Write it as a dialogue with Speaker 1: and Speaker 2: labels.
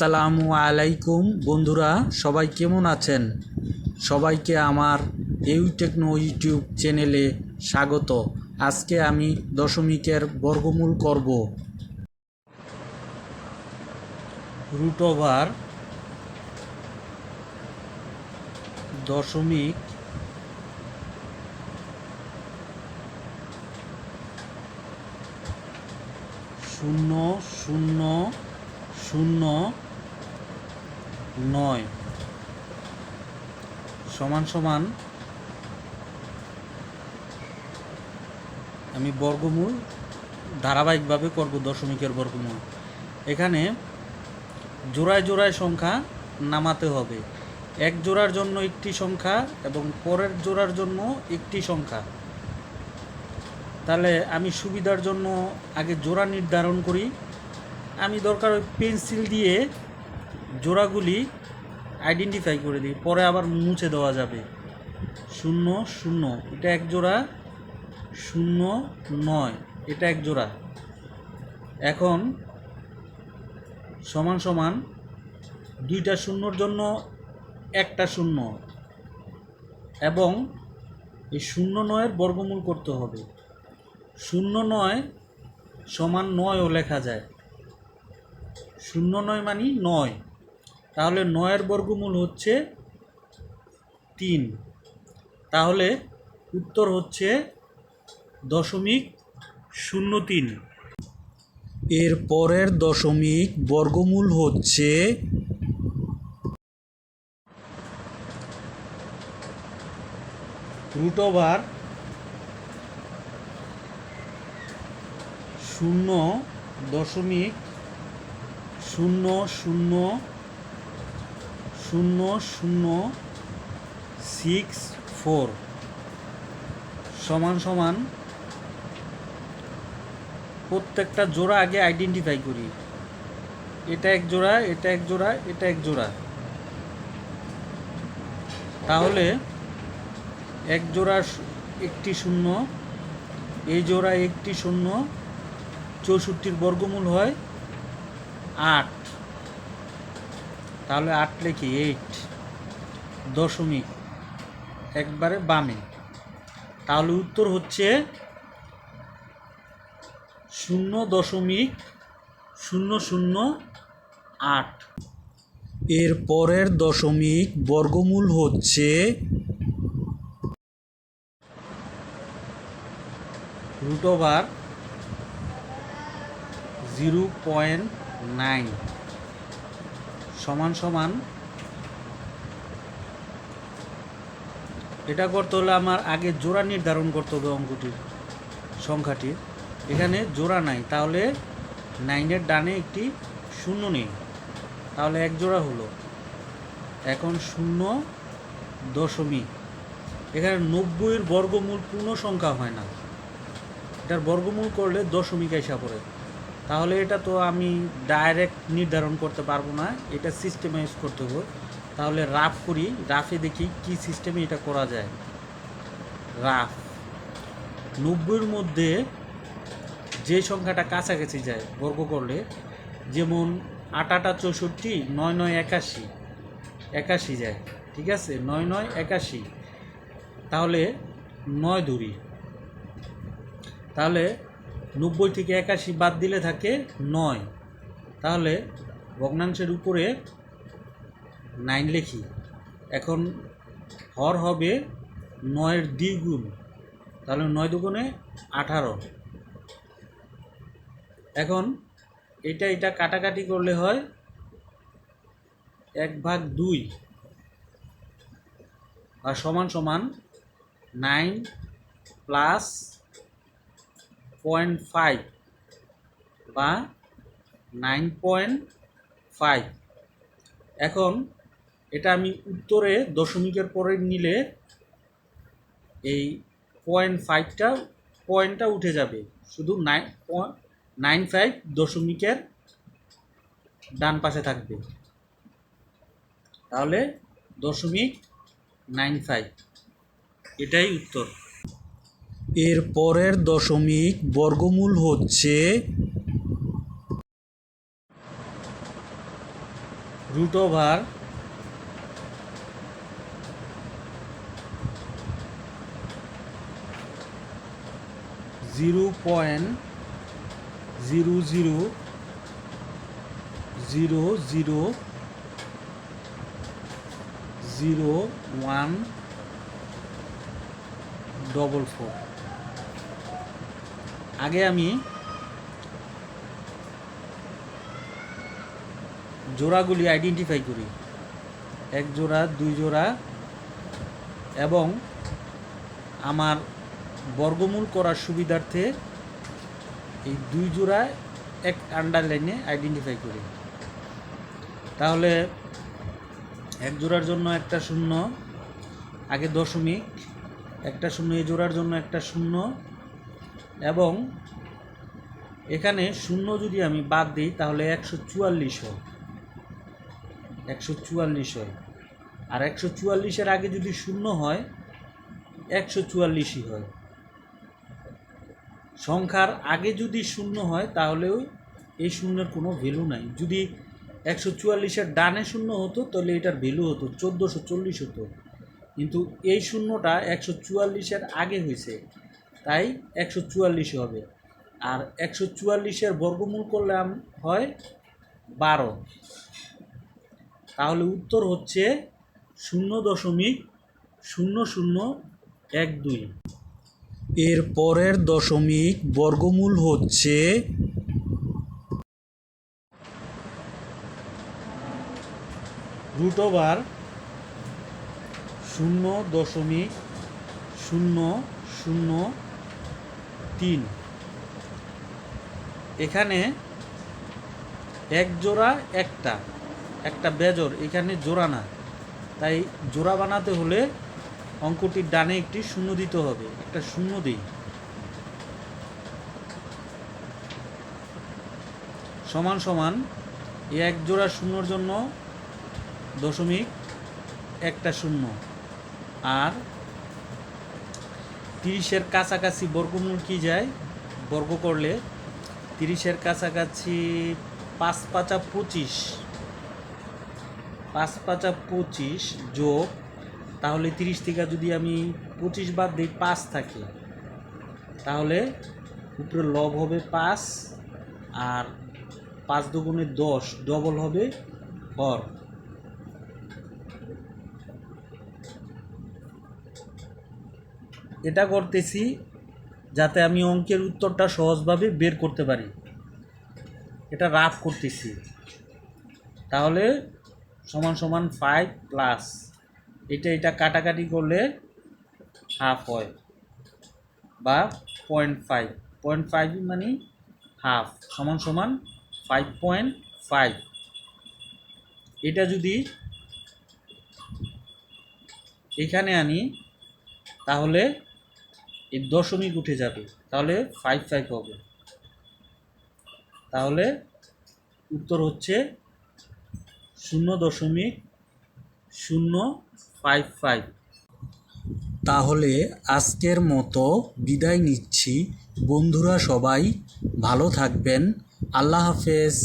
Speaker 1: আসসালামু আলাইকুম, বন্ধুরা, সবাই কেমন আছেন? সবাইকে আমার ইউ টেকনো ইউটিউব চ্যানেলে স্বাগত। আজকে আমি দশমিকের বর্গমূল করব। রুট ওভার দশমিক শূন্য শূন্য শূন্য নয়। সমান সমান আমি বর্গমূল ধারাবাহিকভাবে করব দশমিকের বর্গমূল। এখানে জোড়ায় জোড়ায় সংখ্যা নামাতে হবে। এক জোড়ার জন্য একটি সংখ্যা এবং পরের জোড়ার জন্য একটি সংখ্যা। তাহলে আমি সুবিধার জন্য আগে জোড়া নির্ধারণ করি। আমি দরকার ওই পেন্সিল দিয়ে জোড়াগুলি আইডেন্টিফাই করে দিই, পরে আবার মুছে দেওয়া যাবে। শূন্য শূন্য, এটা এক জোড়া, শূন্য, নয়, এটা এক জোড়া। এখন সমান সমান দুইটা শূন্যর জন্য একটা শূন্য। এবং এই শূন্য নয়ের বর্গমূল করতে হবে। শূন্য নয় সমান নয়ও লেখা যায়। শূন্য নয় মানি নয়। তাহলে নয়ের বর্গমূল হচ্ছে তিন। তাহলে উত্তর হচ্ছে দশমিক শূন্য তিন। এর পরের দশমিক বর্গমূল হচ্ছে রুট ওভার শূন্য দশমিক শূন্য শূন্য শূন্য শূন্য সিক্স ফোর সমান সমান প্রত্যেকটা জোড়া আগে আইডেন্টিফাই করি। এটা এক জোড়া, এটা এক জোড়া, এটা এক জোড়া। তাহলে এক জোড়া একটি শূন্য, এই জোড়া একটি শূন্য, চৌষট্টির বর্গমূল হয় আট। তাহলে আট লিখি এইট দশমিক, একবারে বামে। তাহলে উত্তর হচ্ছে শূন্য দশমিক শূন্য শূন্য আট। এর পরের দশমিক বর্গমূল হচ্ছে root over zero point nine সমান সমান। এটা করতে হলে আমার আগে জোড়া নির্ধারণ করতে হবে অঙ্কটির, সংখ্যাটির। এখানে জোড়া নাই, তাহলে নাইনের ডানে একটি শূন্য নেই। তাহলে এক জোড়া হলো। এখন শূন্য দশমিক। এখানে নব্বইয়ের বর্গমূল পূর্ণ সংখ্যা হয় না। এটার বর্গমূল করলে দশমিক এসা পড়ে। তাহলে এটা তো আমি ডাইরেক্ট নির্ধারণ করতে পারব না, এটা সিস্টেমাইজ করতে হবে। তাহলে রাফ করি রাফে দেখি কি সিস্টেমে এটা করা যায়। রাফ নব্বইয়ের মধ্যে যে সংখ্যাটা কাছাকাছি যায়, বর্গ করলে, যেমন আট আটা চৌষট্টি, নয় নয় একাশি একাশি যায়, ঠিক আছে? নয় নয় একাশি। তাহলে নয় ধরি তাহলে নব্বই থেকে একাশি বাদ দিলে থাকে নয়। তাহলে ভগ্নাংশের উপরে নাইন লিখি। এখন হর হবে নয়ের দ্বিগুণ। তাহলে নয় দুগুণে আঠারো। এখন এটা এটা কাটাকাটি করলে হয় এক ভাগ দুই। আর সমান সমান নাইন প্লাস পয়েন্ট ফাইভ বা নাইন পয়েন্ট ফাইভ এখন এটা আমি উত্তরে দশমিকের পরে নিলে এই পয়েন্ট ফাইভটা পয়েন্টটা উঠে যাবে। শুধু নাইন নাইন ফাইভ দশমিকের ডান পাশে থাকবে। তাহলে দশমিক নাইন ফাইভ এটাই উত্তর। এর পরের দশমিক বর্গমূল হচ্ছে root over zero point zero zero zero zero zero one double four. আগে আমি জোড়াগুলি আইডেন্টিফাই করি। এক জোড়া, দুই জোড়া এবং আমার বর্গমূল করার সুবিধার্থে এই দুই জোড়া এক আন্ডারলাইনে আইডেন্টিফাই করি। তাহলে এক জোড়ার জন্য একটা শূন্য, আগে দশমিক, একটা শূন্য, এই জোড়ার জন্য একটা শূন্য এবং এখানে শূন্য যদি আমি বাদ দিই, তাহলে একশো চুয়াল্লিশ হয়। একশো চুয়াল্লিশ হয়। আর একশো চুয়াল্লিশের আগে যদি শূন্য হয়, একশো চুয়াল্লিশই হয়। সংখ্যার আগে যদি শূন্য হয়, তাহলেও এই শূন্যের কোনো ভ্যালু নাই। যদি একশো চুয়াল্লিশের ডানে শূন্য হতো, তাহলে এটার ভ্যালু হতো, চোদ্দোশো চল্লিশ হতো। কিন্তু এই শূন্যটা একশো চুয়াল্লিশের আগে হয়েছে। তাই একশো চুয়াল্লিশ হবে। আর একশো চুয়াল্লিশের বর্গমূল করলে হয় বারো। তাহলে উত্তর হচ্ছে শূন্য দশমিক শূন্য শূন্য এক দুই। এর পরের দশমিক বর্গমূল হচ্ছে রুট ওভার শূন্য দশমিক শূন্য শূন্য তিন। এখানে এক জোড়া, একটা। একটা বেজর এখানে জোড়া না। তাই জোড়া বানাতে হলে অঙ্কটির ডানে একটি শূন্য দিতে হবে। একটা শূন্য দিই। সমান সমান এক জোড়া শূন্যর জন্য দশমিক একটা শূন্য। আর তিরিশের কাছাকাছি বর্গমূল কি যায়? বর্গ করলে। তিরিশের কাছাকাছি পাঁচ পাঁচা পঁচিশ। পাঁচ পাঁচা পঁচিশ যোগ, তাহলে তিরিশ থেকে যদি আমি পঁচিশ বাদ দিই, পাঁচ থাকে। তাহলে উপরে লব হবে পাঁচ আর পাঁচ দুগুণে দশ ডবল হবে হর এটা করতেছি যাতে আমি অঙ্কের উত্তরটা সহজভাবে বের করতে পারি। এটা রাফ করতেছি। তাহলে সমান সমান ফাইভ প্লাস এটা এটা কাটাকাটি করলে হাফ হয় বা পয়েন্ট ফাইভ পয়েন্ট ফাইভ মানে হাফ সমান সমান ফাইভ পয়েন্ট ফাইভ এটা যদি এখানে আনি, তাহলে এই দশমিক উঠে যাবে, তাহলে ফাইভ ফাইভ হবে। তাহলে উত্তর হচ্ছে শূন্য দশমিক শূন্য ফাইভ ফাইভ তাহলে আজকের মতো বিদায় নিচ্ছি। বন্ধুরা সবাই ভালো থাকবেন। আল্লাহ হাফেজ।